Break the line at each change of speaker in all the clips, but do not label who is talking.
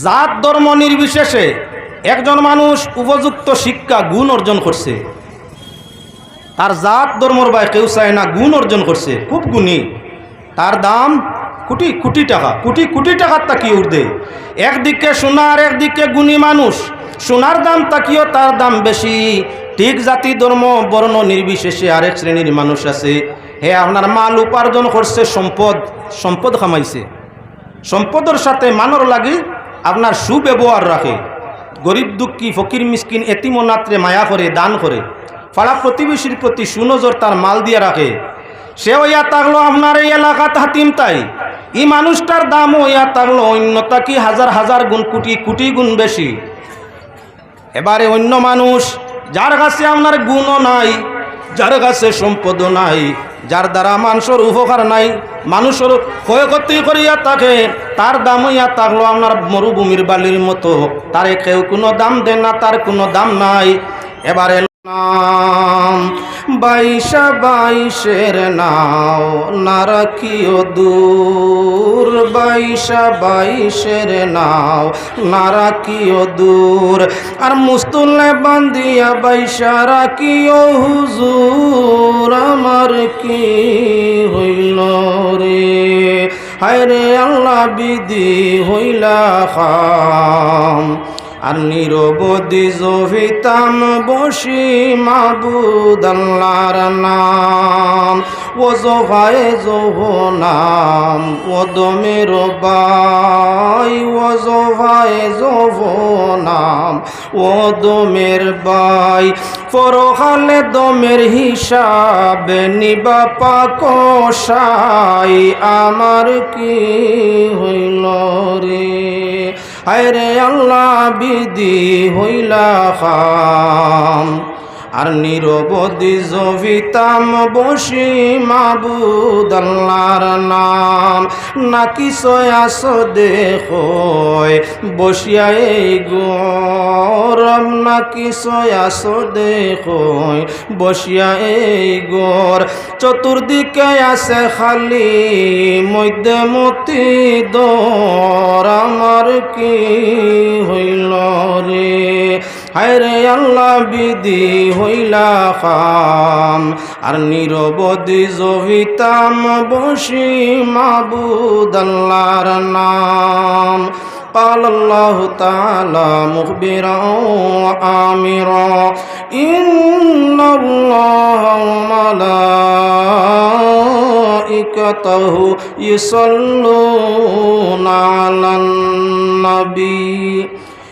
জাত ধর্ম নির্বিশেষে একজন মানুষ উপযুক্ত শিক্ষা, গুণ অর্জন করছে। তার জাত ধর্মর বা কেউ চায় না, গুণ অর্জন করছে। খুব গুণী। তার দাম কোটি কোটি টাকা। কোটি কোটি টাকার তাকিয়ে উঠবে একদিকে সোনার একদিকে গুণী মানুষ। সোনার দাম তাকিয়েও তার দাম বেশি। ঠিক জাতি, ধর্ম, বর্ণ নির্বিশেষে আরেক শ্রেণির মানুষ আছে। হে, আপনার মাল উপার্জন করছে, সম্পদ সম্পদ কামাইছে। সম্পদের সাথে মানর লাগি আপনার সুব্যবহার রাখে। গরিব, দুঃখী, ফকির, মিসকিন এতিমনাত্রে মায়া করে, দান করে। পাড়া প্রতিবেশীর প্রতি সুনজর তার মাল দিয়ে রাখে। সে ইয়া থাকল আপনার এই এলাকাত হাতিম তাই। এই মানুষটার দামও ইয়া থাকল অন্যতা কি হাজার হাজার গুণ কোটি কোটি গুণ বেশি। এবারে অন্য মানুষ, যার কাছে আপনার গুণও নাই, যার কাছে সম্পদও নাই যার দ্বারা মানুষের উপকার নাই, মানুষের ক্ষয়ক্ষতি করিয়া থাকে, তার দাম ইয়া থাকল আপনার মরুভূমির বালির মতো। তারে কেউ কোনো দাম দেন না, তার কোনো দাম নাই। এবারে নাম। বাইশা বাইশের নাও নারাকিও দূর। বাইশা বাইশের নাও নারাকিও দূর। আর মুস্তুলে বান্দিয়া বাইশা রাখিও হুজুর। আমার কি হইল রে? হায় রে আল্লাহ বিধি হইলা খাম। আর নিরবধি জভিতাম বসি মাবুদ আল্লাহর নাম। ও জোভায় জোহ নাম ও দমের বাই ও জোভায় জোভ নাম ও দমের বাই। পরখালে দমের হিসাব নিবা পাকসাই আমার কি হইল রে? আরে আল্লাহ বিধি হইলা খাম। আর নিরবধি জভিতাম বসি মাবুদ আল্লাহর নাম। নাকি সয়াস দেখয় বসিয়া এই গরম নাকি সয়াস দেখয় বসিয়া এই গর চতুর্দিকে আছে খালি মধ্যে মতি দর আমার কি হইল রে? হায় রে আল্লাহ বিধি হইলা খাম আর নিরবধি জভিতাম বসি মাবুদ আল্লাহর নাম قال الله تعالى مخبرا وآمرا إن الله وملائكته يصلون على النبي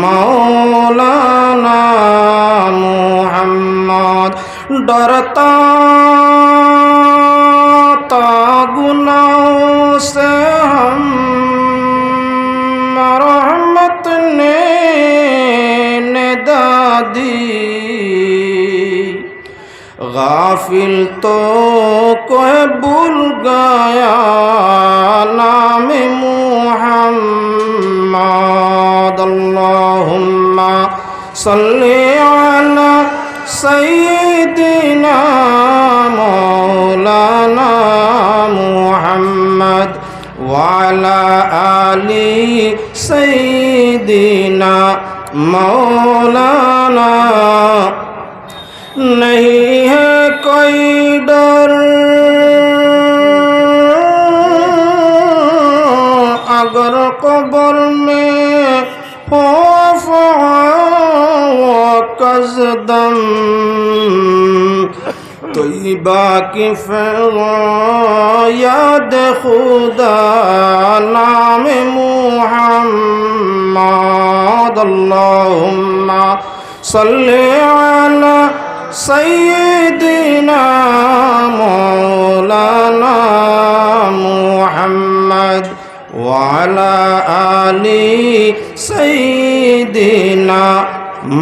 মৌলানা মোহাম্মদ ডরতা गुनाहों से हम रहमत ने निदा दी गाफिल तो कोई भूल गया नाम मुहम्मद اللهم صل على سيدنا مولانا محمد وعلى آل سيدنا مولانا نہیں ہے کوئی ڈر اگر قبر حسدا طيبا کی فرو خدا نام محمد. اللهم صل على سيدنا مولانا محمد وعلى آل سيدنا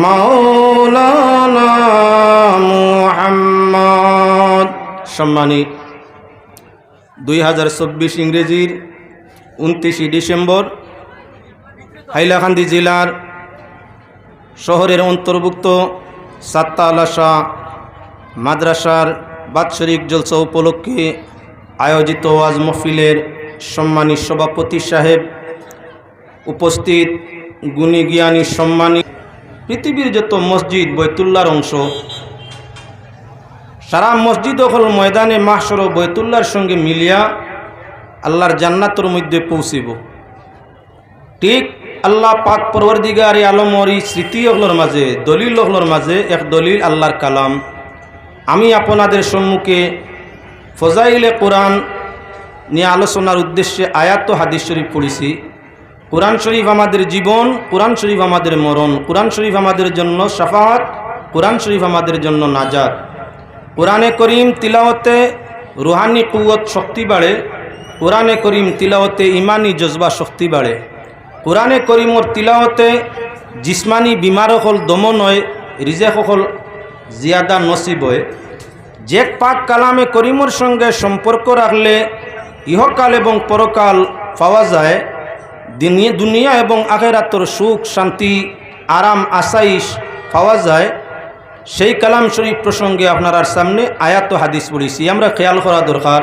মাওলানা মুহাম্মদ। দুই হাজার চব্বিশ ইংরেজির উনত্রিশে ডিসেম্বর, হাইলাকান্দি জেলার শহরের অন্তর্ভুক্ত সাত্তালাসা মাদ্রাসার বাৎসরিক জলসা উপলক্ষে আয়োজিত ওয়াজ মফিলের সম্মানী সভাপতি সাহেব উপস্থিত। গুণী জ্ঞানী সম্মানী পৃথিবীর যত মসজিদ বৈতুল্লার অংশ, সারা মসজিদ হল ময়দানে মাহসর বৈতুল্লার সঙ্গে মিলিয়া আল্লাহর জান্নাতর মধ্যে পৌঁছিব। ঠিক আল্লাহ পাক পরবর্দিগার আলমর এই স্মৃতি হলোর মাঝে, দলিল হলোর মাঝে এক দলিল আল্লাহর কালাম। আমি আপনাদের সম্মুখে ফজাইলে কোরআন নিয়ে আলোচনার উদ্দেশ্যে আয়াত হাদিস শরীফ পড়েছি। কোরআন শরীফ আমাদের জীবন, কোরআন শরীফ আমাদের মরণ, কোরআন শরীফ আমাদের জন্য সাফাত কোরআন শরীফ আমাদের জন্য নাজাত। কোরআনে করিম তিলাওতে রুহানি কুয়ত শক্তি বাড়ে, কোরআনে করিম তিলাওতে ইমানি জজবা শক্তি বাড়ে। কোরআনে করিমর তিলাওতে জিসমানি বিমার হল দমন হয় রিজেক হল জিয়াদা নসিব হয়। যে পাক কালামে করিমর সঙ্গে সম্পর্ক রাখলে ইহকাল এবং পরকাল পাওয়া যায়। দিনে দুনিয়া এবং আখেরাতর সুখ, শান্তি, আরাম আসাইশ পাওয়া যায়। সেই কালাম শরীফ প্রসঙ্গে আপনার সামনে আয়াত হাদিস পড়েছি। আমরা খেয়াল করা দরকার,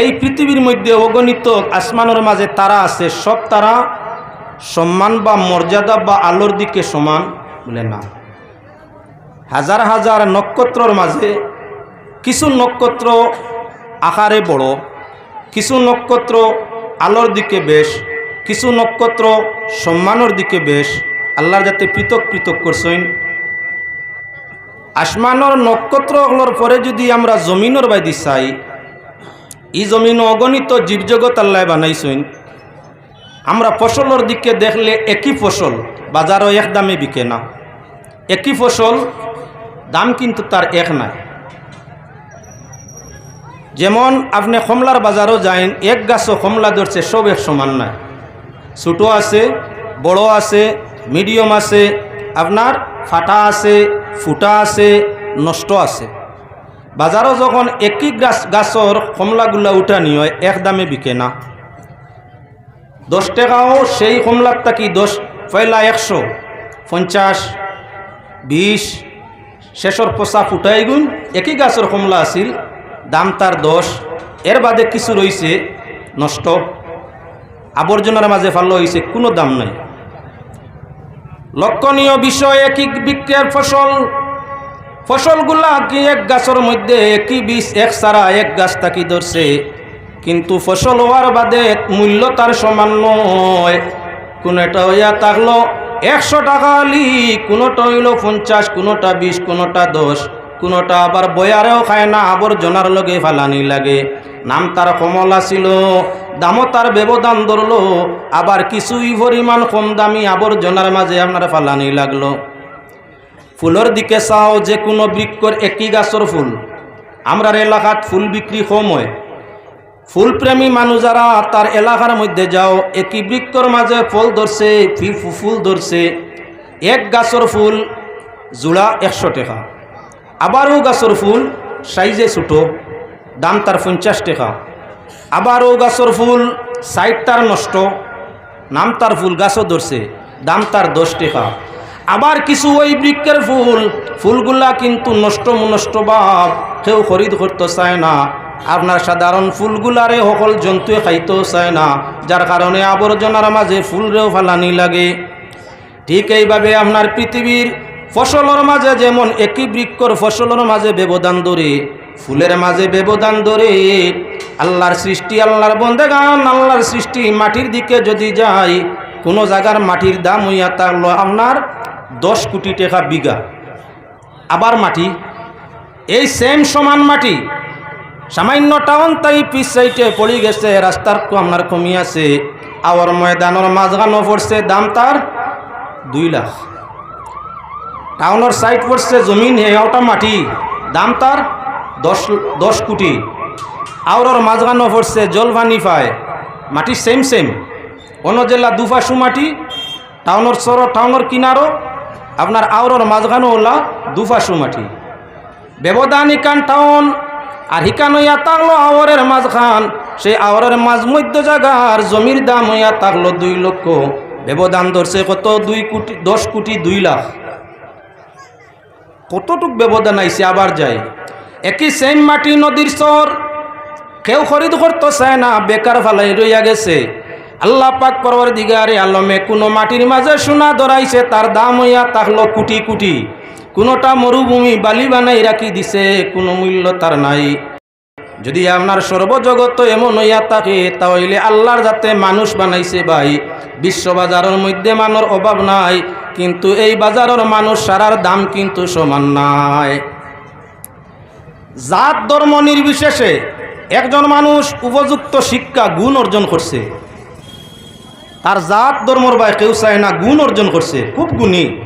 এই পৃথিবীর মধ্যে অগণিত আসমানের মাঝে তারা আছে, সব তারা সম্মান বা মর্যাদা বা আলোর দিকে সমান বলে না। হাজার হাজার নক্ষত্রর মাঝে কিছু নক্ষত্র আকারে বড়, কিছু নক্ষত্র আলোর দিকে বেশ কিছু নক্ষত্র সম্মানের দিকে বেশ, আল্লাহর যাতে পৃথক পৃথক করছেন। আসমানোর নক্ষত্রগুলোর পরে যদি আমরা জমিনের বাইদি চাই ই জমিন অগণিত জীবজগৎ আল্লাহ বানাইছেন। আমরা ফসলের দিকে দেখলে একই ফসল, বাজারও এক দামে বিকে না। একই ফসল, দাম কিন্তু তার এক নাই। যেমন আপনি কমলার বাজারও যাইন, এক গাছও কমলা ধরছে, সব এক সমান নাই। ছোটো আছে, বড় আছে, মিডিয়াম আছে, আপনার ফাটা আছে, ফুটা আছে, নষ্ট আছে। বাজারও যখন একই গাছ গাছর কমলাগুলা উঠানি হয় এক দামে বিকে না। দশ টাকাও সেই কমলার থাকি দশ পয়লা একশো, পঞ্চাশ, বিশ, শেষর পচা ফুটাই গুণ একই গাছের কমলা আছিল, দাম তার দশ, এর বাদে কিছু রয়েছে নষ্ট। আবর্জনার মাঝে ফাল্লো হয়েছে কোনো দাম নাই। লক্ষণীয় বিষয়, একই বিক্রের ফসল। ফসলগুলা কি এক গাছের মধ্যে, একই বীজ, এক সারা, এক গাছ থাকি ধরছে। কিন্তু ফসল হওয়ার বাদে মূল্য তার সমান নয়। কোনোটা হইয়া থাকল একশো টাকা আলি কোনোটা হইল পঞ্চাশ, কোনোটা বিশ, কোনোটা দশ। কোনোটা আবার বয়ারেও খায় না, আবর্জনার লগে ফালানি লাগে। নাম তার কমলা ছিল। দামও তার ব্যবধান ধরলো, আবার কিছুই পরিমাণ কম দামি আবর্জনার মাঝে আপনার ফালানি লাগল। ফুলের দিকে চাও যে কোনো বৃক্ষর একই গাছের ফুল। আমরার এলাকাত ফুল বিক্রি কম হয়। ফুলপ্রেমী মানুষ যারা তার এলাকার মধ্যে যাও, একই বৃক্ষর মাঝে ফল ধরছে ফুল ধরছে। এক গাছের ফুল জোড়া একশো টাকা, আবারও গাছের ফুল সাইজে ছোটো, দাম তার পঞ্চাশ টাকা। আবারও গাছের ফুল সাইড তার নষ্ট, নাম তার ফুল গাছও ধরছে, দাম তার দশ টাকা। আবার কিছু ওই বৃক্ষের ফুল, ফুলগুলা কিন্তু নষ্ট নষ্ট ভাব কেউ খরিদ করতে চায় না। আপনার সাধারণ ফুলগুলারে সকল জন্তুয়ে খাইতেও চায় না, যার কারণে আবর্জনার মাঝে ফুলরেও ফালানি লাগে। ঠিক এইভাবে আপনার পৃথিবীর ফসলের মাঝে যেমন একই বৃক্ষর ফসলের মাঝে ব্যবধান ধরে ফুলের মাঝে ব্যবধান ধরে আল্লাহর সৃষ্টি, আল্লাহর বন্দেগান, আল্লাহর সৃষ্টি মাটির দিকে যদি যাই, কোনো জায়গার মাটির দাম হইয়া থাকল আপনার দশ কোটি টাকা বিঘা। আবার মাটি, এই সেম সমান মাটি, সামান্য টাউন তাই পিস সাইটে পড়ে গেছে, রাস্তার আপনার কমি আছে। আওয়ার ময়দানের মাঝখানো পড়ছে, দাম তার দুই লাখ। টাউনের সাইড পড়ছে, জমিন হে, ওটা মাটি, দাম তার দশ দশ কোটি। আওরর মাঝখানো পড়ছে জল পানি পায়। মাটি সেম সেম অন্য জেলা দুফাসু মাটি, টাউনের সর, টাউনের কিনারও আপনার আওরর মাঝখানো ওলা দুফাসু মাটি। ব্যবধান ইকান টাউন আর হিকান হইয়া থাকল আওয়ারের মাঝখান। সেই আওয়ারের মাঝ মধ্য জায়গার জমির দাম হইয়া থাকল দুই লক্ষ। ব্যবধান ধরছে কত? দুই কোটি, দশ কোটি দুই লাখ। কতটুক ব্যবধান আইছে? আবার যায় একই সেম মাটি নদীর চর কেউ খরিদ করতে চায় না, বেকার ফালাই রইয়া গেছে। আল্লাহ পাক পরবর দিগারে আলমে কোনো মাটির মাঝে সোনা ধরাইছে, তার দাম হইয়া থাকল কোটি কোটি। কোনোটা মরুভূমি বালি বানাই রাখি দিছে, কোনো মূল্য তার নাই। যদি আপনার সর্বজগত এমন হইয়া থাকে, তাহলে আল্লাহর যাতে মানুষ বানাইছে ভাই। বিশ্ব বাজারের মধ্যে মানোর অভাব নাই, কিন্তু এই বাজারের মানুষ সারার দাম কিন্তু সমান নাই। জাত ধর্ম নির্বিশেষে একজন মানুষ উপযুক্ত শিক্ষা, গুণ অর্জন করছে। তার জাত ধর্মর বা কেউ চায় না, গুণ অর্জন করছে। খুব গুণী।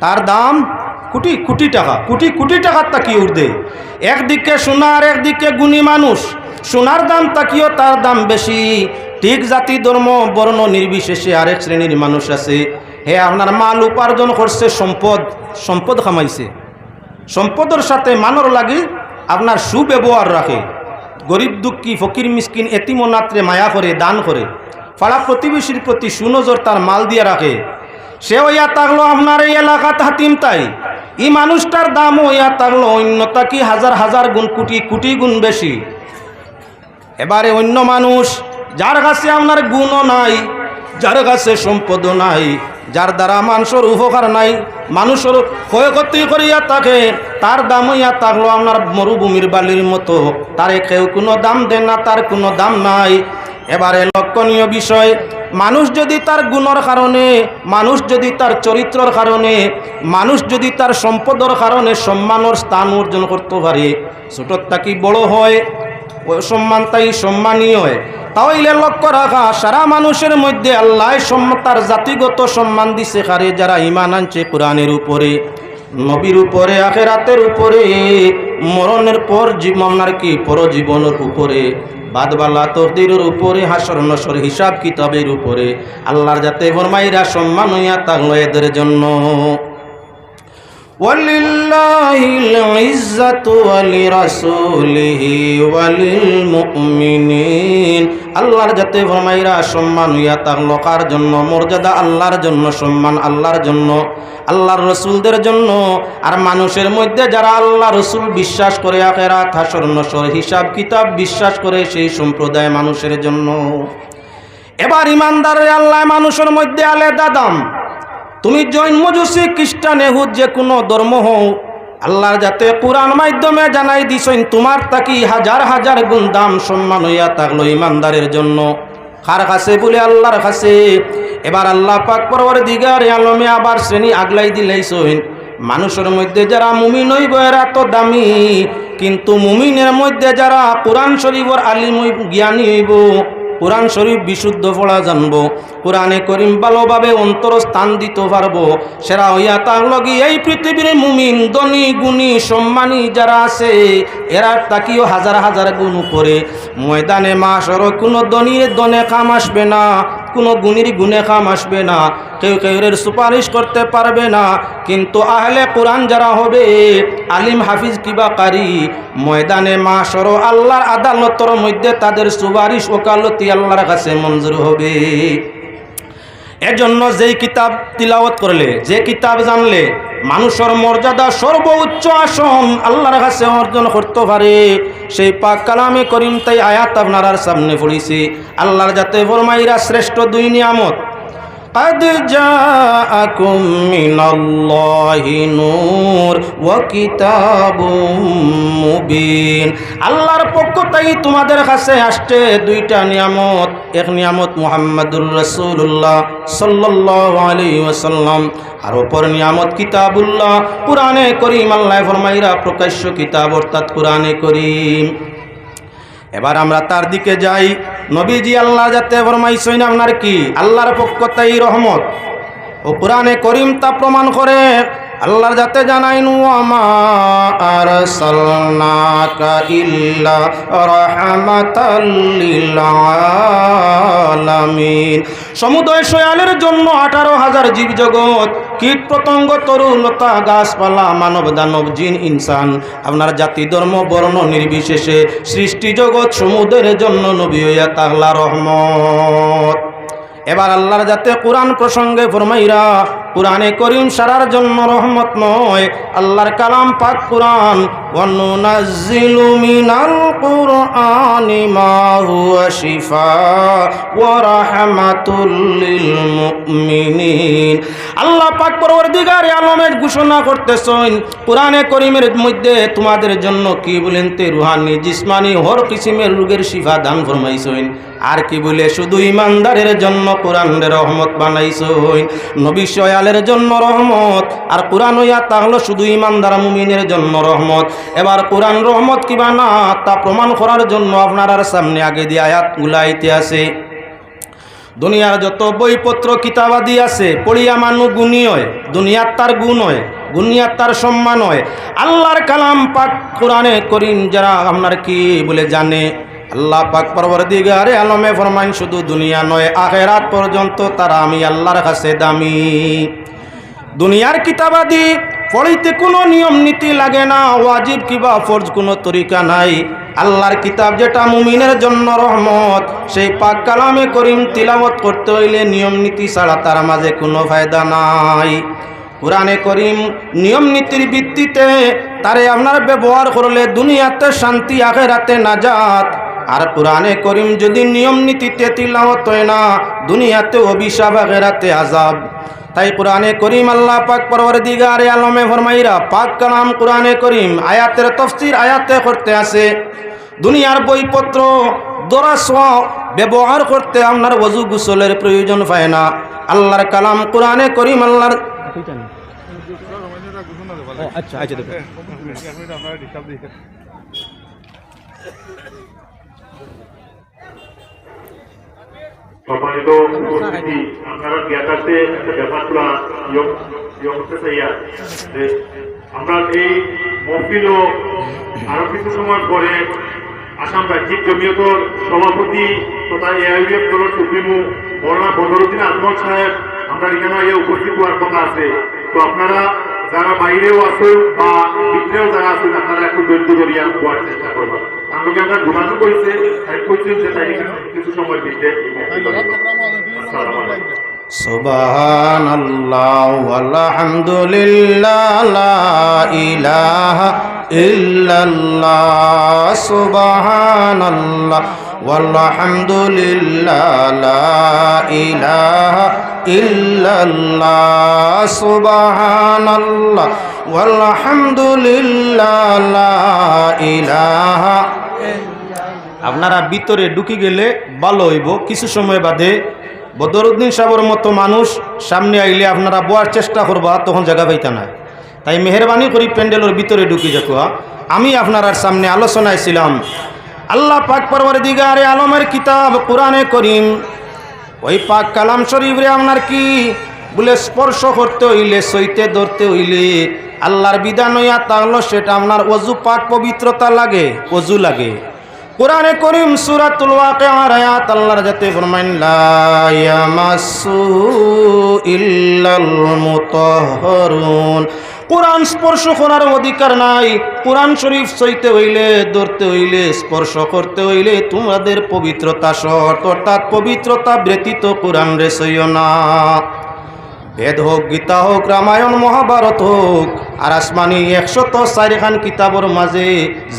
তার দাম কোটি কোটি টাকা। কোটি কোটি টাকার তাকিয়ে উঠবে একদিকে সোনার একদিকে গুণী মানুষ। সোনার দাম তাকিয়েও তার দাম বেশি। ঠিক জাতি, ধর্ম, বর্ণ নির্বিশেষে আরেক শ্রেণির মানুষ আছে। হে, আপনার মাল উপার্জন করছে, সম্পদ সম্পদ কামাইছে। সম্পদের সাথে মানর লাগে আপনার সুব্যবহার রাখে। গরিব, দুঃখী, ফকির, মিসকিন এতিমনাত্রে মায়া করে, দান করে। পাড়া প্রতিবেশীর প্রতি সুনজর তার মাল দিয়ে রাখে। সে ওইয়া থাকল আপনার এই এলাকাত হাতিম তাই। এই মানুষটার দামও ওইয়া থাকল অন্যতা কি হাজার হাজার গুণ কোটি কোটি গুণ বেশি। এবারে অন্য মানুষ, যার কাছে আপনার গুণও নাই, যার কাছে সম্পদও নাই যার দ্বারা মানুষের উপকার নাই, মানুষের ক্ষয়ক্ষতি করিয়া থাকে তার দাম হইয়া থাকল আপনার মরুভূমির বালির মতো। তারে কেউ কোনো দাম দেন না, তার কোনো দাম নাই। এবারে লক্ষণীয় বিষয়, মানুষ যদি তার গুণর কারণে, মানুষ যদি তার চরিত্রর কারণে, মানুষ যদি তার সম্পদের কারণে সম্মানের স্থান অর্জন করতে পারে ছোটোর তাকি বড় হয়? সম্মান তাই সম্মানীয় তাহলে লক্ষ্য রাখা, সারা মানুষের মধ্যে আল্লাহ সম্মান তার জাতিগত সম্মান দিছে কারে যারা ইমান আনছে কোরআনের উপরে, নবীর উপরে, আখেরাতের উপরে, মরণের পর জীবন আর কি পরজীবনের উপরে, বাদবালা তকদিরের উপরে, হাসর নসর হিসাব কিতাবের উপরে, আল্লাহর যাতে ফরমাইরা সম্মান হইয়া থাকল এদের জন্য। ولله العزة ولرسوله وللمؤمنين আল্লাহর যাতে ফরমাইরা সম্মান হইয়া থাকলো কার জন্য মর্যাদা আল্লাহর জন্য সম্মান আল্লাহর জন্য আল্লাহর রসুলদের জন্য আর মানুষের মধ্যে যারা আল্লাহ রসুল বিশ্বাস করে আখেরাত হাসর নসর হিসাব কিতাব বিশ্বাস করে সেই সম্প্রদায় মানুষের জন্য এবার ইমানদারের আল্লাহ মানুষের মধ্যে আলাদা দাম তুমি জৈন মজুসি খ্রিস্টান, এহুদ যে কোনো ধর্ম হও। আল্লাহর যাতে কোরআন মাধ্যমে জানাই দিছেন, তোমার তাকি হাজার হাজার গুণ দাম সম্মান হইয়া থাকল ইমানদারের জন্য। কার কাছে বলে আল্লাহর কাছে? এবার আল্লাহ পাক পরবর দিগার আলমে আবার শ্রেণি আগলাই দিলেইছেন। মানুষের মধ্যে যারা মুমিন হইব, এরা তো দামি। কিন্তু মুমিনের মধ্যে যারা কোরআন শরীফর আলিম জ্ঞানী হইব কোরআন শরীফ বিশুদ্ধ পড়া জানব। কোরআনে করিম ভালোভাবে অন্তর স্থান দিতে পারব। সেরা হইয়া তার লগি এই পৃথিবীর মুমিন, ধনী, গুণী, সম্মানী যারা আছে, এরা তাকিও হাজার হাজার গুণ করে ময়দানে মাস কোনো ধনীর দনে কাম আসবে না। কোনো গুণীর গুণে খাম আসবে না। কেউ কেউরের সুপারিশ করতে পারবে না। কিন্তু আহলে কোরআন যারা হবে, আলিম, হাফিজ কিবা কারি ময়দানে মাসর আল্লাহর আদালতর মধ্যে তাদের সুপারিশ ওকালতি আল্লাহর কাছে মঞ্জুর হবে। এজন্য যেই কিতাব তিলাওয়াত করলে, যে কিতাব জানলে, মানুষের মর্যাদা সর্বোচ্চ আসন আল্লাহর কাছে অর্জন করতে পারে। সেই পাক কালামে করিম তাই আয়াত আপনার সামনে পড়িছি। আল্লাহর যাতে ফরমাইরা শ্রেষ্ঠ দুই নিয়ামত। قد جاءكم من الله নূর وكتاب মুবিন আল্লাহর পক্ষ তাই তোমাদের কাছে আসছে দুইটা নিয়ামত এক নিয়ামত মুহাম্মাদুর রাসূলুল্লাহ সাল্লাল্লাহু আলাইহি ওয়াসাল্লাম আর অপর নিয়ামত কিতাবুল্লাহ কোরআনে করিম আল্লাহ ফরমাইরা প্রকাশ্য কিতাব অর্থাৎ কোরআনে করিম এবার আমরা তার দিকে যাই। নবীজি আল্লাহ যাতে ফরমাইছেন আপনার কি? আল্লাহর পক্ষ তাই রহমত। ও পুরাণে করিম তা প্রমাণ করে। আল্লাহর যাতে জানাইন লিল আলামিন সমুদয় শয়ালের জন্য আঠারো হাজার জীবজগৎ, কীট পতঙ্গ তরুলতা গাছপালা, মানব, দানব, জিন, ইনসান। আপনার জাতি, ধর্ম, বর্ণ নির্বিশেষে সৃষ্টি জগৎ সমুদ্রের জন্য নবী হইয়া তাহলা রহমত। এবার আল্লাহর যাতে কোরআন প্রসঙ্গে ফরমাইরা কোরআনে করিম সারার জন্য রহমত নয়। আল্লাহর কালাম পাক কোরআন কুরআনি মা হুয়া শিফা ওয়া রাহমাতুল লিল মুমিনিন আল্লাহ পাক পরবর্তীকারে আলমের ঘোষণা করতেছেন, কোরআনে করিমের মধ্যে তোমাদের জন্য কি বলেন তে রুহানি, জিসমানি, হর কিসিমের রোগের শিফা দান ফরমাইছেন। আর কি বলে, শুধু ইমানদারের জন্য কোরআনের রহমত বানাইছেন, নবী সয়ালের জন্য রহমত, আর কোরআন হইয়া তাহলে শুধু ইমানদার মুমিনের জন্য রহমত। এবার কোরআন রহমত কিবা না, তা প্রমাণ করার জন্য আপনার সামনে আগে দিয়ে আয়াত গুলাইতে আছে। দুনিয়ার যত বইপত্র কিতাবাদি আছে, পড়িয়া মানু গুণী হয়, দুনিয়ার তার গুণ হয়, দুনিয়ার তার সম্মান হয়। আল্লাহর কালাম পাক কোরআনে করিম যারা আপনার কি বলে জানে, আল্লাহ পাক পরবর দিগারে আলমে ফরমাইন, শুধু দুনিয়া নয়, আখেরাত পর্যন্ত তারা আমি আল্লাহর কাছে দামি। দুনিয়ার কিতাবাদি পড়িতে কোনো নিয়ম নীতি লাগে না, ওয়াজিব কিবা ফরজ কোনো তরিকা নাই। আল্লাহর কিতাব যেটা মুমিনের জন্য রহমত, সেই পাক কালামে করিম তিলাবত করতে হইলে নিয়ম নীতি ছাড়া তার মাঝে কোনো ফায়দা নাই। কোরআনে করিম নিয়ম নীতির ভিত্তিতে তারে আপনার ব্যবহার করলে দুনিয়াতে শান্তি আগে আখেরাতে নাজাত। আর কোরআনে করিম যদি নিয়ম নীতিতে তিলাওয়াত হয় না দুনিয়াতে অভিশাপ, আখেরাতে আজাব তাই কোরআনে করিম আল্লাহ পাক পরবর আলমে ফরমাইরা পাক কালাম কোরআনে করিম আয়াতের তফসির আয়াতে করতে আসে। দুনিয়ার বইপত্র, দরাস ব্যবহার করতে আপনার ওজু গুসলের প্রয়োজন পায় না। আল্লাহর কালাম কোরআনে করিম আল্লাহর
আচ্ছা আচ্ছা
সম্মানিত উপস্থিতি, আপনারা একটা যে আমরা এই মহফিল আরও কিছু সময় পরে আসাম রাজ্যিক জমিয়তর সভাপতি তথা এআইবিএফ দলের সুপ্রিমো মৌলানা বদরুদ্দিন আজমল সাহেব আমরা এখানে ইয়ে উপস্থিত হওয়ার কথা আছে। তো আপনারা যারা বাইরেও আছেন বা ভিতরেও যারা আছেন, আপনারা একটু দৈর্য করিয়া হওয়ার চেষ্টা করবেন। আমরা যোগাযোগ করেছে কিছু সময় দিতে।
সুবহান আল্লাহ আলহামদুলিল্লাহ ইলাহা সুবহান আল্লাহ la ilaha ilaha আপনারা ভিতরে ঢুকে গেলে ভালো হইব। কিছু সময় বাদে বদরুদ্দিন সাহেবের মতো মানুষ সামনে আইলে আপনারা বোয়ার চেষ্টা করবা, তখন জায়গা পাইতা না। তাই মেহরবানি করি প্যান্ডেলের ভিতরে ঢুকে যাক আমি আপনার সামনে আলোচনায় ছিলাম। আল্লাহ পাক পরবর দিগারে আলমের কিতাব কোরআনে করিম ওই পাক কালাম শরীফ রে আপনার কি? বলে স্পর্শ করতে হইলে, সইতে ধরতে হইলে, আল্লাহর বিধান হইয়া তাহলে সেটা আপনার অজু পাক পবিত্রতা লাগে, অজু লাগে। কোরআনে করিম সূরাতুল ওয়াকিআর আয়াত আল্লাহর যাতে ফরমাইন, লা ইয়ামাসসুহু ইল্লাল মুতাহহারুন। কোরআন স্পর্শ করার অধিকার নাই। কোরআন শরীফ সইতে হইলে, ধরতে হইলে, স্পর্শ করতে হইলে তোমাদের পবিত্রতা শর্ত। অর্থাৎ পবিত্রতা ব্যতীত কোরআন রে সইও না। বেদ হোক, গীতা হোক, রামায়ণ, মহাভারত হোক, আর আসমানি একশত চারিখান কিতাবর মাঝে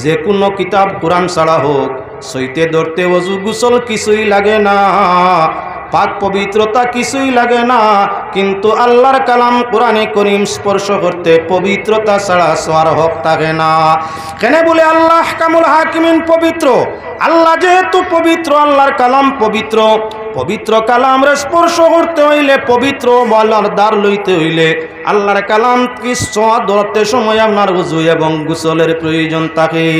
যে কোনো কিতাব কোরআন ছাড়া হোক, সইতে ধরতে অজু গুসল কিছুই লাগে না। পাক পবিত্রতা কিছুই লাগে না, কিন্তু আল্লাহর কালাম কোরআনে করিম স্পর্শ করতে পবিত্রতা ছাড়া সোয়ার হক থাকে না। কেন বলে আল্লাহ কামুল হাকিমিন পবিত্র? আল্লাহ যেহেতু পবিত্র, আল্লাহর কালাম পবিত্র। পবিত্র কালামরে স্পর্শ করতে হইলে, পবিত্র বলার দ্বার লইতে হইলে আল্লাহর কালাম কি সোয়া ধরতে সময় আপনার উজু এবং গুসলের প্রয়োজন থাকে।